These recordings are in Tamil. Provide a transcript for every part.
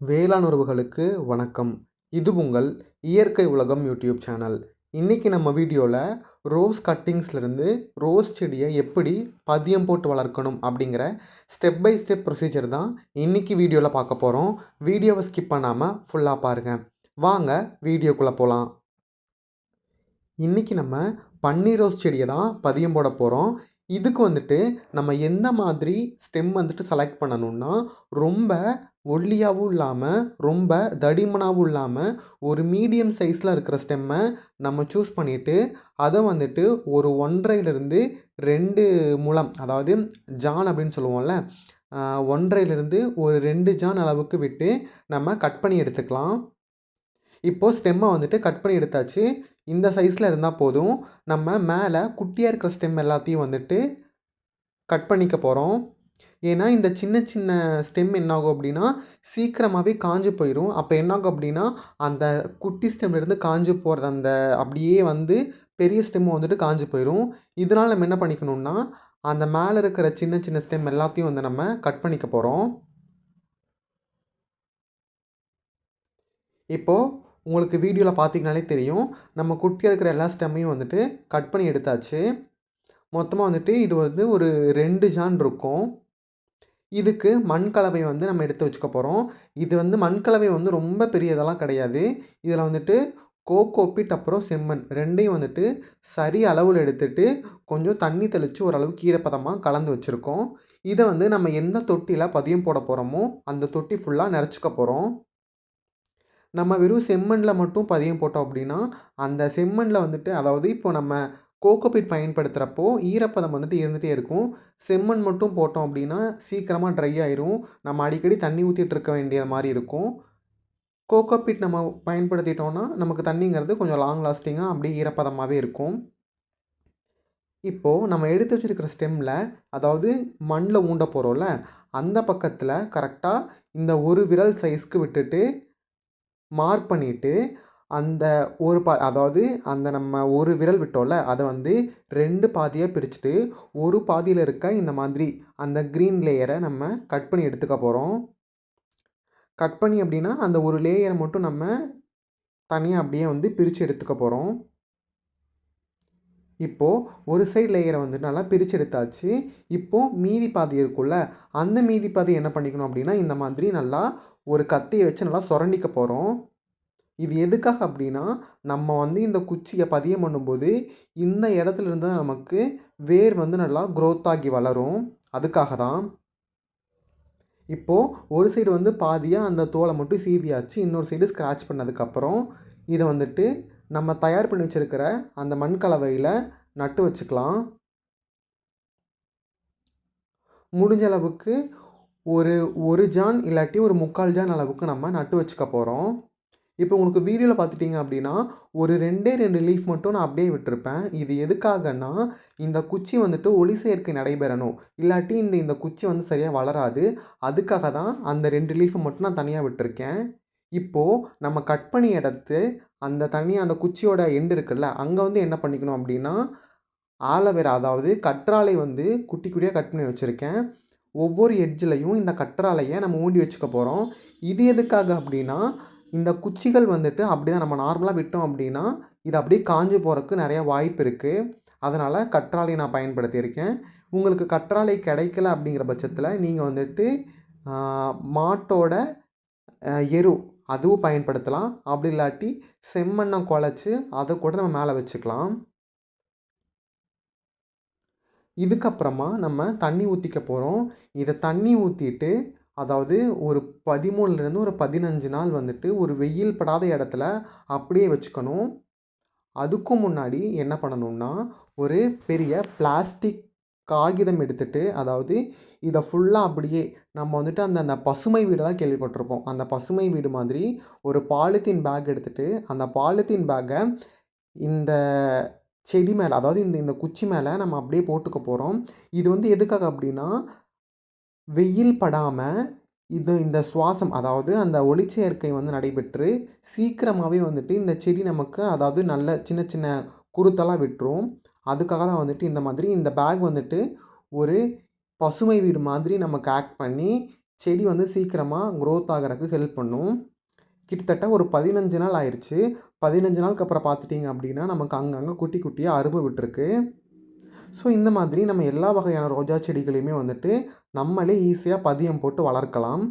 வேளாண் உறவுகளுக்கு வணக்கம். இது உங்கள் இயற்கை உலகம் யூடியூப் சேனல். இன்றைக்கி நம்ம வீடியோவில் ரோஸ் கட்டிங்ஸ்லேருந்து ரோஸ் செடியை எப்படி பதியம் போட்டு வளர்க்கணும் அப்படிங்கிற ஸ்டெப் பை ஸ்டெப் ப்ரொசீஜர் தான் இன்றைக்கி வீடியோவில் பார்க்க போகிறோம் வீடியோவை ஸ்கிப் பண்ணாமல் ஃபுல்லாக பாருங்கள் வாங்க வீடியோக்குள்ளே போகலாம் இன்றைக்கி நம்ம பன்னீர் ரோஸ் செடியை தான் பதியம் போட போகிறோம் இதுக்கு வந்துட்டு நம்ம எந்த மாதிரி ஸ்டெம் வந்துட்டு செலக்ட் பண்ணணும்னா ரொம்ப ஒல்லியாகவும் இல்லாமல் ரொம்ப தடிமனாகவும் இல்லாமல் ஒரு மீடியம் சைஸில் இருக்கிற ஸ்டெம்மை நம்ம சூஸ் பண்ணிவிட்டு அதை வந்துட்டு ஒரு ஒன்றரைலேருந்து ரெண்டு முழம் அதாவது ஜான் அப்படின்னு சொல்லுவோம்ல ஒன்றையிலிருந்து ஒரு ரெண்டு ஜான் அளவுக்கு விட்டு நம்ம கட் பண்ணி எடுத்துக்கலாம். இப்போது ஸ்டெம்மை வந்துட்டு கட் பண்ணி எடுத்தாச்சு. இந்த சைஸில் இருந்தால் போதும் நம்ம மேலே குட்டியாக இருக்கிற ஸ்டெம் எல்லாத்தையும் வந்துட்டு கட் பண்ணிக்க போகிறோம் ஏன்னா இந்த சின்ன சின்ன ஸ்டெம் என்னாகும் அப்படின்னா சீக்கிரமாகவே காஞ்சு போயிடும் அப்போ என்னாகும் அப்படின்னா அந்த குட்டி ஸ்டெம்லேருந்து காஞ்சு போகிறது அந்த அப்படியே வந்து பெரிய ஸ்டெம்மும் வந்துட்டு காஞ்சு போயிடும் இதனால் நம்ம என்ன பண்ணிக்கணும்னா அந்த மேலே இருக்கிற சின்ன சின்ன ஸ்டெம் எல்லாத்தையும் வந்து நம்ம கட் பண்ணிக்க போகிறோம் இப்போது உங்களுக்கு வீடியோவில் பார்த்தீங்கனாலே தெரியும். நம்ம குட்டியாக இருக்கிற எல்லா ஸ்டெம்மையும் வந்துட்டு கட் பண்ணி எடுத்தாச்சு. மொத்தமாக வந்துட்டு இது வந்து ஒரு ரெண்டு ஜான் இருக்கும். இதுக்கு மண் கலவை வந்து நம்ம எடுத்து வச்சுக்க போகிறோம் இது வந்து மண் கலவை வந்து ரொம்ப பெரியதெல்லாம் கிடையாது. இதில் வந்துட்டு கோகோபிட் அப்புறம் செம்மண் ரெண்டையும் வந்துட்டு சரி அளவில் எடுத்துட்டு கொஞ்சம் தண்ணி தெளித்து ஓரளவுக்கு கீரைப்பதமாக கலந்து வச்சுருக்கோம். இதை வந்து நம்ம எந்த தொட்டியில் பதியம் போட போகிறோமோ அந்த தொட்டி ஃபுல்லாக நிறச்சிக்க போகிறோம் நம்ம வெறும் செம்மண்ணில் மட்டும் பதியம் போட்டோம் அப்படின்னா அந்த செம்மண்ணில் வந்துட்டு அதாவது இப்போ நம்ம கோகோபிட் பயன்படுத்துகிறப்போ ஈரப்பதம் வந்துட்டு இருந்துகிட்டே இருக்கும். செம்மண் மட்டும் போட்டோம் அப்படின்னா சீக்கிரமாக ட்ரை ஆயிரும். நம்ம அடிக்கடி தண்ணி ஊற்றிட்டு இருக்க வேண்டிய மாதிரி இருக்கும். கோகோபிட் நம்ம பயன்படுத்திட்டோம்னா நமக்கு தண்ணிங்கிறது கொஞ்சம் லாங் லாஸ்டிங்காக அப்படியே ஈரப்பதமாகவே இருக்கும். இப்போது நம்ம எடுத்து வச்சுருக்கிற ஸ்டெம்மில் அதாவது மண்ணில் ஊண்ட போகிறோம்ல அந்த பக்கத்தில் கரெக்டாக இந்த ஒரு விரல் சைஸ்க்கு விட்டுட்டு மார்க் பண்ணிவிட்டு அந்த ஒரு பா அதாவது அந்த நம்ம ஒரு விரல் விட்டோம்ல அதை வந்து ரெண்டு பாதியாக பிரிச்சுட்டு ஒரு பாதியில் இருக்க இந்த மாதிரி அந்த க்ரீன் லேயரை நம்ம கட் பண்ணி எடுத்துக்க போகிறோம் கட் பண்ணி அப்படின்னா அந்த ஒரு லேயரை மட்டும் நம்ம தனியாக அப்படியே வந்து பிரித்து எடுத்துக்க போகிறோம் இப்போது ஒரு சைடு லேயரை வந்து நல்லா பிரித்து எடுத்தாச்சு. இப்போது மீதி பாதி இருக்குல்ல அந்த மீதி பாதி என்ன பண்ணிக்கணும் அப்படின்னா இந்த மாதிரி நல்லா ஒரு கத்தியை வச்சு நல்லா சுரண்டிக்க போகிறோம் இது எதுக்காக அப்படின்னா நம்ம வந்து இந்த குச்சியை பதியம் பண்ணும்போது இந்த இடத்துல இருந்து தான் நமக்கு வேர் வந்து நல்லா க்ரோத் ஆகி வளரும். அதுக்காக தான். இப்போது ஒரு சைடு வந்து பாதியாக அந்த தோலை மட்டும் சீவியாச்சு இன்னொரு சைடு ஸ்க்ராட்ச் பண்ணதுக்கப்புறம் இதை வந்துட்டு நம்ம தயார் பண்ணி வச்சுருக்கிற அந்த மண் கலவையில் நட்டு வச்சுக்கலாம். முடிஞ்ச அளவுக்கு ஒரு ஒரு ஜான் இல்லாட்டி ஒரு முக்கால் ஜான் அளவுக்கு நம்ம நட்டு வச்சுக்க போகிறோம் இப்போ உங்களுக்கு வீடியோவில் பார்த்துட்டிங்க அப்படின்னா ஒரு ரெண்டே ரெண்டு லீஃப் மட்டும் நான் அப்படியே விட்டுருப்பேன். இது எதுக்காகன்னா இந்த குச்சி வந்துட்டு ஒளி சேர்க்கை நடைபெறணும். இல்லாட்டி இந்த இந்த குச்சி வந்து சரியாக வளராது. அதுக்காக தான் அந்த ரெண்டு லீஃபை மட்டும் நான் தனியாக விட்டுருக்கேன். இப்போது நம்ம கட் பண்ணி எடுத்து அந்த தனியாக அந்த குச்சியோட எண்டு இருக்குல்ல அங்கே வந்து என்ன பண்ணிக்கணும் அப்படின்னா ஆலோவேரா அதாவது கற்றாழை வந்து குட்டி குட்டியாக கட் பண்ணி வச்சுருக்கேன். ஒவ்வொரு எட்ஜ்லையும் இந்த கற்றாழையை நம்ம ஊண்டி வச்சுக்க போகிறோம் இது எதுக்காக அப்படின்னா இந்த குச்சிகள் வந்துட்டு அப்படி தான் நம்ம நார்மலாக விட்டோம் அப்படின்னா இது அப்படியே காஞ்சு போகிறதுக்கு நிறைய வாய்ப்பு இருக்குது அதனால் கற்றாழை நான் பயன்படுத்தியிருக்கேன். உங்களுக்கு கற்றாழை கிடைக்கல அப்படிங்கிற பட்சத்தில் நீங்கள் வந்துட்டு மாட்டோட எரு அதுவும் பயன்படுத்தலாம். அப்படி இல்லாட்டி செம்மண்ணை குழச்சி அதை கூட நம்ம மேலே வச்சுக்கலாம். இதுக்கப்புறமா நம்ம தண்ணி ஊற்றிக்க போகிறோம் இதை தண்ணி ஊற்றிட்டு அதாவது ஒரு பதிமூணுலேருந்து ஒரு பதினஞ்சு நாள் வந்துட்டு ஒரு வெயில் படாத இடத்துல அப்படியே வச்சுக்கணும். அதுக்கும் முன்னாடி என்ன பண்ணணும்னா ஒரு பெரிய பிளாஸ்டிக் காகிதம் எடுத்துட்டு அதாவது இதை ஃபுல்லாக அப்படியே நம்ம வந்துட்டு அந்த அந்த பசுமை வீடெல்லாம் கேள்விப்பட்டிருப்போம். அந்த பசுமை வீடு மாதிரி ஒரு பாலித்தீன் பேக் எடுத்துகிட்டு அந்த பாலித்தீன் பேக்கை இந்த செடி மேலே அதாவது இந்த இந்த குச்சி மேலே நம்ம அப்படியே போட்டுக்க போகிறோம் இது வந்து எதுக்காக அப்படின்னா வெயில் படாமல் இது இந்த சுவாசம் அதாவது அந்த ஒளிச்சேர்க்கை வந்து நடைபெற்று சீக்கிரமாகவே வந்துட்டு இந்த செடி நமக்கு அதாவது நல்ல சின்ன சின்ன குருத்தெல்லாம் விட்டுரும். அதுக்காக தான் வந்துட்டு இந்த மாதிரி இந்த பேக் வந்துட்டு ஒரு பசுமை வீடு மாதிரி நமக்கு ஆக்ட் பண்ணி செடி வந்து சீக்கிரமாக க்ரோத் ஆகிறதுக்கு ஹெல்ப் பண்ணும். கிட்டத்தட்ட ஒரு பதினஞ்சு நாள் ஆயிடுச்சு பதினஞ்சு நாளுக்கு அப்புறம் பார்த்துட்டிங்க அப்படின்னா நமக்கு அங்கங்கே குட்டி குட்டியாக அரும்பு விட்டுருக்கு. ஸோ இந்த மாதிரி நம்ம எல்லா வகையான ரோஜா செடிகளையுமே வந்துட்டு நம்மளே ஈஸியாக பதியம் போட்டு வளர்க்கலாம்.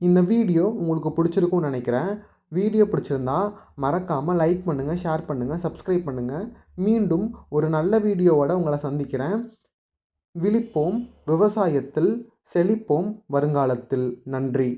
இந்த வீடியோ உங்களுக்கு பிடிச்சிருக்கும்னு நினைக்கிறேன். வீடியோ பிடிச்சிருந்தா மறக்காமல் லைக் பண்ணுங்கள் ஷேர் பண்ணுங்கள் சப்ஸ்கிரைப் பண்ணுங்கள் மீண்டும் ஒரு நல்ல வீடியோவோட உங்களை சந்திக்கிறேன். விழிப்போம் விவசாயத்தில் செழிப்போம் வருங்காலத்தில். நன்றி.